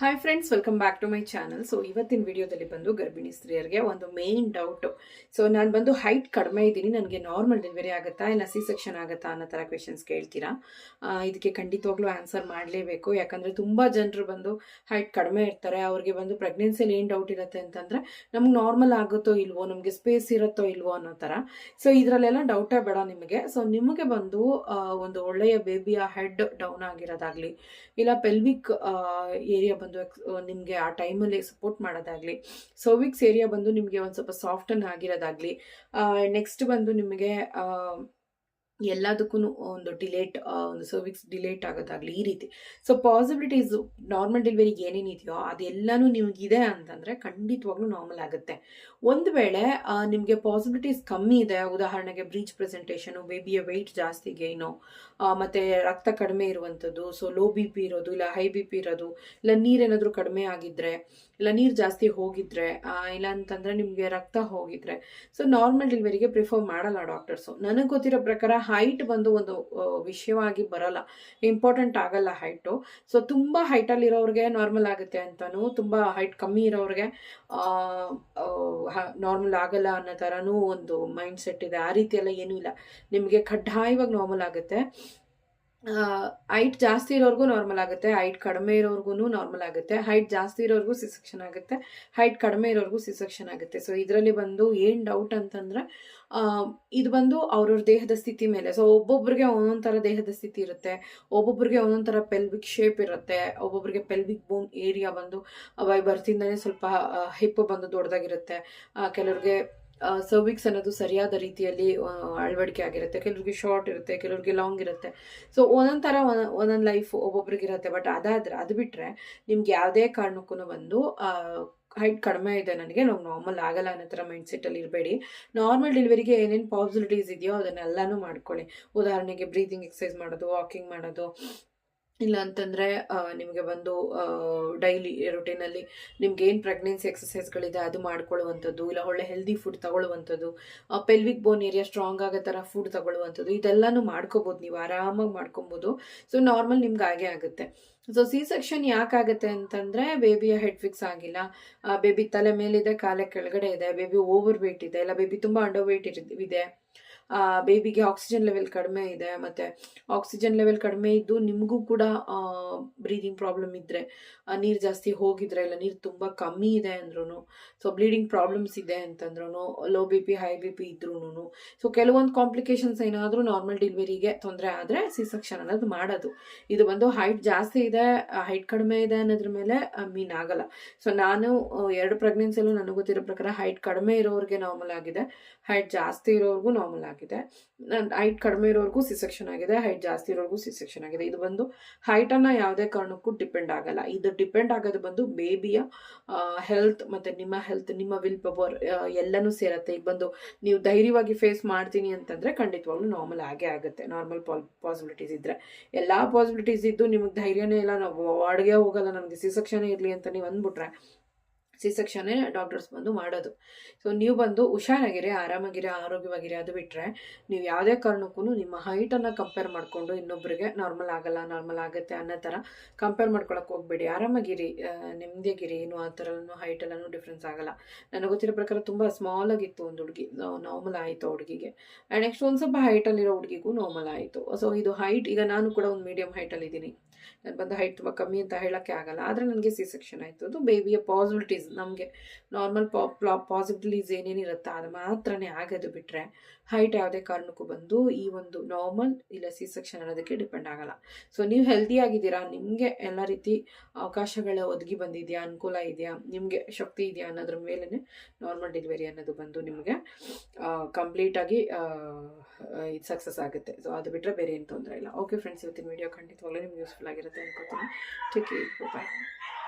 Hi friends welcome back to my channel so ಇವತ್ತಿನ ವಿಡಿಯೋದಲ್ಲಿ ಬಂದು ಗರ್ಭಿಣಿ ಸ್ತ್ರೀಯರಿಗೆ ಒಂದು ಮೇನ್ ಡೌಟು ಸೊ ನಾನು ಬಂದು ಹೈಟ್ ಕಡಿಮೆ ಇದ್ದೀನಿ. ನನಗೆ ನಾರ್ಮಲ್ ಡೆಲಿವರಿ ಆಗುತ್ತಾ ಇಲ್ಲ ಸಿ ಸೆಕ್ಷನ್ ಆಗುತ್ತಾ ಅನ್ನೋ ಥರ ಕ್ವೆಶನ್ಸ್ ಕೇಳ್ತೀರಾ? ಇದಕ್ಕೆ ಖಂಡಿತವಾಗ್ಲೂ ಆನ್ಸರ್ ಮಾಡಲೇಬೇಕು. ಯಾಕಂದರೆ ತುಂಬ ಜನರು ಬಂದು ಹೈಟ್ ಕಡಿಮೆ ಇರ್ತಾರೆ. ಅವ್ರಿಗೆ ಬಂದು ಪ್ರೆಗ್ನೆನ್ಸಿಯಲ್ಲಿ ಏನು ಡೌಟ್ ಇರುತ್ತೆ ಅಂತಂದರೆ ನಮ್ಗೆ ನಾರ್ಮಲ್ ಆಗುತ್ತೋ ಇಲ್ವೋ, ನಮಗೆ ಸ್ಪೇಸ್ ಇರುತ್ತೋ ಇಲ್ವೋ ಅನ್ನೋ ಥರ ಸೊ ಇದರಲ್ಲೆಲ್ಲ ಡೌಟೇ ಬೇಡ ನಿಮಗೆ. ಸೊ ನಿಮಗೆ ಬಂದು ಒಂದು ಒಳ್ಳೆಯ ಬೇಬಿಯ ಹೆಡ್ ಡೌನ್ ಆಗಿರೋದಾಗಲಿ, ಇಲ್ಲ ಪೆಲ್ವಿಕ್ ಏರಿಯಾ ಬಂದು ನಿಮಗೆ ಆ ಟೈಮಲ್ಲಿ ಸಪೋರ್ಟ್ ಮಾಡೋದಾಗಲಿ ಸರ್ವಿಕ್ಸ್ ಏರಿಯಾ ಬಂದು ನಿಮಗೆ ಒಂದು ಸ್ವಲ್ಪ ಸಾಫ್ಟನ್ ಆಗಿರೋದಾಗಲಿ ನೆಕ್ಸ್ಟ್ ಬಂದು ನಿಮಗೆ ಎಲ್ಲದಕ್ಕೂ ಒಂದು ಡಿಲೇಟ್ ಒಂದು ಸರ್ವಿಕ್ಸ್ ಡಿಲೇಟ್ ಆಗೋದಾಗಲಿ ಈ ರೀತಿ. ಸೊ ಪಾಸಿಬಿಲಿಟೀಸ್ ನಾರ್ಮಲ್ ಡೆಲಿವರಿಗೆ ಏನೇನಿದೆಯೋ ಅದೆಲ್ಲನೂ ನಿಮಗಿದೆ ಅಂತಂದರೆ ಖಂಡಿತವಾಗ್ಲೂ ನಾರ್ಮಲ್ ಆಗುತ್ತೆ. ಒಂದು ವೇಳೆ ನಿಮಗೆ ಪಾಸಿಬಿಲಿಟೀಸ್ ಕಮ್ಮಿ ಇದೆ, ಉದಾಹರಣೆಗೆ ಬ್ರೀಚ್ ಪ್ರೆಸೆಂಟೇಷನು ಬೇಬಿಯ ವೆಯ್ಟ್ ಜಾಸ್ತಿ ಗೇನು ಮತ್ತು ರಕ್ತ ಕಡಿಮೆ ಇರುವಂಥದ್ದು ಸೊ ಲೋ ಬಿ ಪಿ ಇರೋದು, ಇಲ್ಲ ಹೈ ಬಿ ಪಿ ಇರೋದು, ಇಲ್ಲ ನೀರೇನಾದರೂ ಕಡಿಮೆ ಆಗಿದ್ದರೆ ಇಲ್ಲ ನೀರು ಜಾಸ್ತಿ ಹೋಗಿದ್ರೆ ಇಲ್ಲ ಅಂತಂದರೆ ನಿಮಗೆ ರಕ್ತ ಹೋಗಿದ್ರೆ ಸೊ ನಾರ್ಮಲ್ ಡೆಲಿವರಿಗೆ ಪ್ರಿಫರ್ ಮಾಡಲ್ಲ ಡಾಕ್ಟರ್ಸು ನನಗೆ ಗೊತ್ತಿರೋ ಪ್ರಕಾರ ಹೈಟ್ ಬಂದು ಒಂದು ವಿಷಯವಾಗಿ ಬರಲ್ಲ. ಇಂಪಾರ್ಟೆಂಟ್ ಆಗಲ್ಲ ಹೈಟು ಸೊ ತುಂಬ ಹೈಟಲ್ಲಿರೋರಿಗೆ ನಾರ್ಮಲ್ ಆಗುತ್ತೆ ಅಂತಲೂ ತುಂಬ ಹೈಟ್ ಕಮ್ಮಿ ಇರೋರಿಗೆ ನಾರ್ಮಲ್ ಆಗಲ್ಲ ಅನ್ನೋ ಥರನೂ ಒಂದು ಮೈಂಡ್ ಸೆಟ್ ಇದೆ. ಆ ರೀತಿಯೆಲ್ಲ ಏನೂ ಇಲ್ಲ. ನಿಮಗೆ ಕಡ್ಡಾಯವಾಗಿ ನಾರ್ಮಲ್ ಆಗುತ್ತೆ. ಹೈಟ್ ಜಾಸ್ತಿ ಇರೋರ್ಗೂ ನಾರ್ಮಲ್ ಆಗುತ್ತೆ. ಹೈಟ್ ಕಡಿಮೆ ಇರೋರ್ಗು ನಾರ್ಮಲ್ ಆಗುತ್ತೆ. ಹೈಟ್ ಜಾಸ್ತಿ ಇರೋರ್ಗೂ ಸಿಸೆಕ್ಷನ್ ಆಗುತ್ತೆ. ಹೈಟ್ ಕಡಿಮೆ ಇರೋರ್ಗೂ ಸಿಸೆಕ್ಷನ್ ಆಗುತ್ತೆ. ಸೊ ಇದರಲ್ಲಿ ಬಂದು ಏನು ಡೌಟ್ ಅಂತಂದರೆ ಇದು ಬಂದು ಅವ್ರವ್ರ ದೇಹದ ಸ್ಥಿತಿ ಮೇಲೆ. ಸೊ ಒಬ್ಬೊಬ್ರಿಗೆ ಒಂದೊಂದು ಥರ ದೇಹದ ಸ್ಥಿತಿ ಇರುತ್ತೆ. ಒಬ್ಬೊಬ್ರಿಗೆ ಒಂದೊಂದು ಥರ ಪೆಲ್ವಿಕ್ ಶೇಪ್ ಇರುತ್ತೆ. ಒಬ್ಬೊಬ್ರಿಗೆ ಪೆಲ್ವಿಕ್ ಬೋನ್ ಏರಿಯಾ ಬಂದು ಬೈ ಬರ್ತಿಂದನೇ ಸ್ವಲ್ಪ ಹಿಪ್ ಬಂದು ದೊಡ್ಡದಾಗಿರುತ್ತೆ ಕೆಲವ್ರಿಗೆ ಸರ್ವಿಕ್ಸ್ ಅನ್ನೋದು ಸರಿಯಾದ ರೀತಿಯಲ್ಲಿ ಅಳವಡಿಕೆ ಆಗಿರುತ್ತೆ. ಕೆಲವ್ರಿಗೆ ಶಾರ್ಟ್ ಇರುತ್ತೆ, ಕೆಲವ್ರಿಗೆ ಲಾಂಗ್ ಇರುತ್ತೆ. ಸೊ ಒಂದೊಂದು ಥರ ಒಂದೊಂದು ಲೈಫ್ ಒಬ್ಬೊಬ್ರಿಗೆ ಇರುತ್ತೆ ಬಟ್ ಅದಾದ್ರೆ, ಅದು ಬಿಟ್ಟರೆ ನಿಮ್ಗೆ ಯಾವುದೇ ಕಾರಣಕ್ಕೂ ಬಂದು ಹೈಟ್ ಕಡಿಮೆ ಇದೆ ನನಗೆ. ನಾವು ನಾರ್ಮಲ್ ಆಗಲ್ಲ ಅನ್ನೋ ಥರ ಮೈಂಡ್ ಸೆಟ್ಟಲ್ಲಿ ಇರಬೇಡಿ. ನಾರ್ಮಲ್ ಡೆಲಿವರಿಗೆ ಏನೇನು ಪಾಸಿಬಿಲಿಟೀಸ್ ಇದೆಯೋ ಅದನ್ನೆಲ್ಲನೂ ಮಾಡ್ಕೊಳ್ಳಿ. ಉದಾಹರಣೆಗೆ ಬ್ರೀತಿಂಗ್ ಎಕ್ಸಸೈಸ್ ಮಾಡೋದು ವಾಕಿಂಗ್ ಮಾಡೋದು ಇಲ್ಲ ಅಂತಂದರೆ ನಿಮಗೆ ಬಂದು ಡೈಲಿ ರೊಟೀನಲ್ಲಿ ನಿಮ್ಗೆ ಏನು ಪ್ರೆಗ್ನೆನ್ಸಿ ಎಕ್ಸಸೈಸ್ಗಳಿದೆ ಅದು ಮಾಡ್ಕೊಳ್ಳುವಂಥದ್ದು, ಇಲ್ಲ ಒಳ್ಳೆ ಹೆಲ್ದಿ ಫುಡ್ ತಗೊಳ್ಳುವಂಥದ್ದು ಪೆಲ್ವಿಕ್ ಬೋನ್ ಏರಿಯಾ ಸ್ಟ್ರಾಂಗ್ ಆಗೋ ಥರ ಫುಡ್ ತಗೊಳ್ಳುವಂಥದ್ದು, ಇದೆಲ್ಲನೂ ಮಾಡ್ಕೋಬೋದು, ನೀವು ಆರಾಮಾಗಿ ಮಾಡ್ಕೊಬೋದು. ಸೊ ನಾರ್ಮಲ್ ನಿಮ್ಗೆ ಹಾಗೆ ಆಗುತ್ತೆ. ಸೊ ಸಿ ಸೆಕ್ಷನ್ ಯಾಕಾಗುತ್ತೆ ಅಂತಂದರೆ ಬೇಬಿಯ ಹೆಡ್ ಫಿಕ್ಸ್ ಆಗಿಲ್ಲ. ಬೇಬಿ ತಲೆ ಮೇಲಿದೆ, ಕಾಲ ಕೆಳಗಡೆ ಇದೆ ಬೇಬಿ ಓವರ್ ವೇಟ್ ಇದೆ, ಇಲ್ಲ ಬೇಬಿ ತುಂಬ ಅಂಡರ್ ವೇಟ್ ಇದೆ. ಬೇಬಿಗೆ ಆಕ್ಸಿಜನ್ ಲೆವೆಲ್ ಕಡಿಮೆ ಇದೆ, ಮತ್ತು ಆಕ್ಸಿಜನ್ ಲೆವೆಲ್ ಕಡಿಮೆ ಇದ್ದು ನಿಮಗೂ ಕೂಡ ಬ್ರೀದಿಂಗ್ ಪ್ರಾಬ್ಲಮ್ ಇದ್ದರೆ ನೀರು ಜಾಸ್ತಿ ಹೋಗಿದ್ರೆ ಇಲ್ಲ, ನೀರು ತುಂಬ ಕಮ್ಮಿ ಇದೆ ಅಂದ್ರೂ ಸೊ ಬ್ಲೀಡಿಂಗ್ ಪ್ರಾಬ್ಲಮ್ಸ್ ಇದೆ ಅಂತಂದ್ರೂ low B P high B P ಇದ್ರೂ ಸೊ ಕೆಲವೊಂದು ಕಾಂಪ್ಲಿಕೇಶನ್ಸ್ ಏನಾದರೂ ನಾರ್ಮಲ್ ಡಿಲಿವರಿಗೆ ತೊಂದರೆ ಆದರೆ ಸಿ ಸೆಕ್ಷನ್ ಅನ್ನೋದು ಮಾಡೋದು. ಇದು ಬಂದು ಹೈಟ್ ಜಾಸ್ತಿ ಇದೆ ಹೈಟ್ ಕಡಿಮೆ ಇದೆ ಅನ್ನೋದ್ರ ಮೇಲೆ ಮೀನ್ ಆಗಲ್ಲ. ಸೊ ನಾನು ಎರಡು ಪ್ರೆಗ್ನೆನ್ಸಿಯಲ್ಲೂ ನನಗೆ ಗೊತ್ತಿರೋ ಪ್ರಕಾರ ಹೈಟ್ ಕಡಿಮೆ ಇರೋರಿಗೆ ನಾರ್ಮಲ್ ಆಗಿದೆ ಹೈಟ್ ಜಾಸ್ತಿ ಇರೋರಿಗೂ ನಾರ್ಮಲ್ ಆಗಿದೆ. ಹೈಟ್ ಕಡಿಮೆ ಇರೋರ್ಗೂ ಸಿ ಸೆಕ್ಷನ್ ಆಗಿದೆ ಹೈಟ್ ಜಾಸ್ತಿ ಇರೋರ್ಗೂ ಸಿ ಸೆಕ್ಷನ್ ಆಗಿದೆ. ಇದು ಬಂದು ಹೈಟನ್ನು ಯಾವುದೇ ಕಾರಣಕ್ಕೂ ಡಿಪೆಂಡ್ ಆಗಲ್ಲ. ಇದು ಡಿಪೆಂಡ್ ಆಗೋದು ಬಂದು ಬೇಬಿಯ ಹೆಲ್ತ್ ಮತ್ತು ನಿಮ್ಮ ಹೆಲ್ತ್ ನಿಮ್ಮ ವಿಲ್ ಪವರ್ ಎಲ್ಲನೂ ಸೇರತ್ತೆ. ಈಗ ಬಂದು ನೀವು ಧೈರ್ಯವಾಗಿ ಫೇಸ್ ಮಾಡ್ತೀನಿ ಅಂತಂದರೆ ಖಂಡಿತವಾಗ್ಲೂ ನಾರ್ಮಲ್ ಆಗೇ ಆಗುತ್ತೆ. ನಾರ್ಮಲ್ ಪಾಸಿಬಿಲಿಟೀಸ್ ಇದ್ದರೆ ಎಲ್ಲ ಪಾಸಿಬಿಲಿಟೀಸ್ ಇದ್ದು ನಿಮಗೆ ಧೈರ್ಯನೇ ಇಲ್ಲ. ನಾವು ವಾರ್ಡ್ಗೆ ಹೋಗಲ್ಲ. ನನಗೆ ಸಿ ಸೆಕ್ಷನ್ ಇರಲಿ ಅಂತ ನೀವು ಅಂದ್ಬಿಟ್ರೆ ಸಿ ಸೆಕ್ಷನ್ನೇ ಡಾಕ್ಟರ್ಸ್ ಬಂದು ಮಾಡೋದು. ಸೊ ನೀವು ಬಂದು ಹುಷಾರಾಗಿರಿ, ಆರಾಮಾಗಿರಿ, ಆರೋಗ್ಯವಾಗಿರಿ ಅದು ಬಿಟ್ಟರೆ ನೀವು ಯಾವುದೇ ಕಾರಣಕ್ಕೂ ನಿಮ್ಮ ಹೈಟನ್ನು ಕಂಪೇರ್ ಮಾಡಿಕೊಂಡು ಇನ್ನೊಬ್ಬರಿಗೆ ನಾರ್ಮಲ್ ಆಗಲ್ಲ ನಾರ್ಮಲ್ ಆಗುತ್ತೆ ಅನ್ನೋ ಥರ ಕಂಪೇರ್ ಮಾಡ್ಕೊಳಕ್ಕೆ ಹೋಗ್ಬೇಡಿ. ಆರಾಮಾಗಿರಿ ನೆಮ್ಮದಿಯಾಗಿರಿ. ಏನು ಆ ಥರನೂ ಹೈಟಲ್ಲೂ ಡಿಫ್ರೆನ್ಸ್ ಆಗಲ್ಲ. ನನಗೆ ಗೊತ್ತಿರೋ ಪ್ರಕಾರ ತುಂಬ ಸ್ಮಾಲ್ ಆಗಿತ್ತು ಒಂದು ಹುಡುಗಿ. ನಾರ್ಮಲ್ ಆಯಿತು ಹುಡುಗಿಗೆ. ಆ್ಯಂಡ್ ನೆಕ್ಸ್ಟ್ ಒಂದು ಸ್ವಲ್ಪ ಹೈಟಲ್ಲಿರೋ ಹುಡುಗಿಗೂ ನಾರ್ಮಲ್ ಆಯಿತು. ಸೊ ಇದು ಹೈಟ್ ಈಗ ನಾನು ಕೂಡ ಒಂದು ಮೀಡಿಯಮ್ ಹೈಟಲ್ಲಿದ್ದೀನಿ ನಾನು ಬಂದು ಹೈಟ್ ತುಂಬ ಕಮ್ಮಿ ಅಂತ ಹೇಳೋಕ್ಕೆ ಆಗಲ್ಲ. ಆದರೆ ನನಗೆ ಸಿ ಸೆಕ್ಷನ್ ಆಯಿತು. ಅದು ಬೇಬಿಯ ಪಾಸಿಬಿಲಿಟೀಸ್ ನಮಗೆ ನಾರ್ಮಲ್ ಪಾ ಪಾಸಿಬಿಲಿಟೀಸ್ ಏನೇನಿರುತ್ತೋ ಅದು ಮಾತ್ರನೇ ಆಗೋದು ಬಿಟ್ಟರೆ ಹೈಟ್ ಯಾವುದೇ ಕಾರಣಕ್ಕೂ ಬಂದು ಈ ಒಂದು ನಾರ್ಮಲ್ ಇಲ್ಲ ಸಿ ಸೆಕ್ಷನ್ ಅನ್ನೋದಕ್ಕೆ ಡಿಪೆಂಡ್ ಆಗಲ್ಲ. ಸೊ ನೀವು ಹೆಲ್ದಿ ಆಗಿದ್ದೀರಾ, ನಿಮಗೆ ಎಲ್ಲ ರೀತಿ ಅವಕಾಶಗಳು ಒದಗಿ ಬಂದಿದೆಯಾ, ಅನುಕೂಲ ಇದೆಯಾ, ನಿಮಗೆ ಶಕ್ತಿ ಇದೆಯಾ ಅನ್ನೋದ್ರ ಮೇಲೇ ನಾರ್ಮಲ್ ಡೆಲಿವರಿ ಅನ್ನೋದು ಬಂದು ನಿಮಗೆ ಕಂಪ್ಲೀಟಾಗಿ ಇದು ಸಕ್ಸಸ್ ಆಗುತ್ತೆ. ಸೊ ಅದು ಬಿಟ್ಟರೆ ಬೇರೆ ಏನು ತೊಂದರೆ ಇಲ್ಲ. ಓಕೆ ಫ್ರೆಂಡ್ಸ್ ಇವತ್ತಿನ ವೀಡಿಯೋ ಖಂಡಿತವಾಗ್ಲೂ ನಿಮ್ಗೆ ಯೂಸ್ಫುಲ್ ಆಗಿರುತ್ತೆ ಅನ್ಕೋತೀನಿ ಟೇಕ್ ಬಾಯ್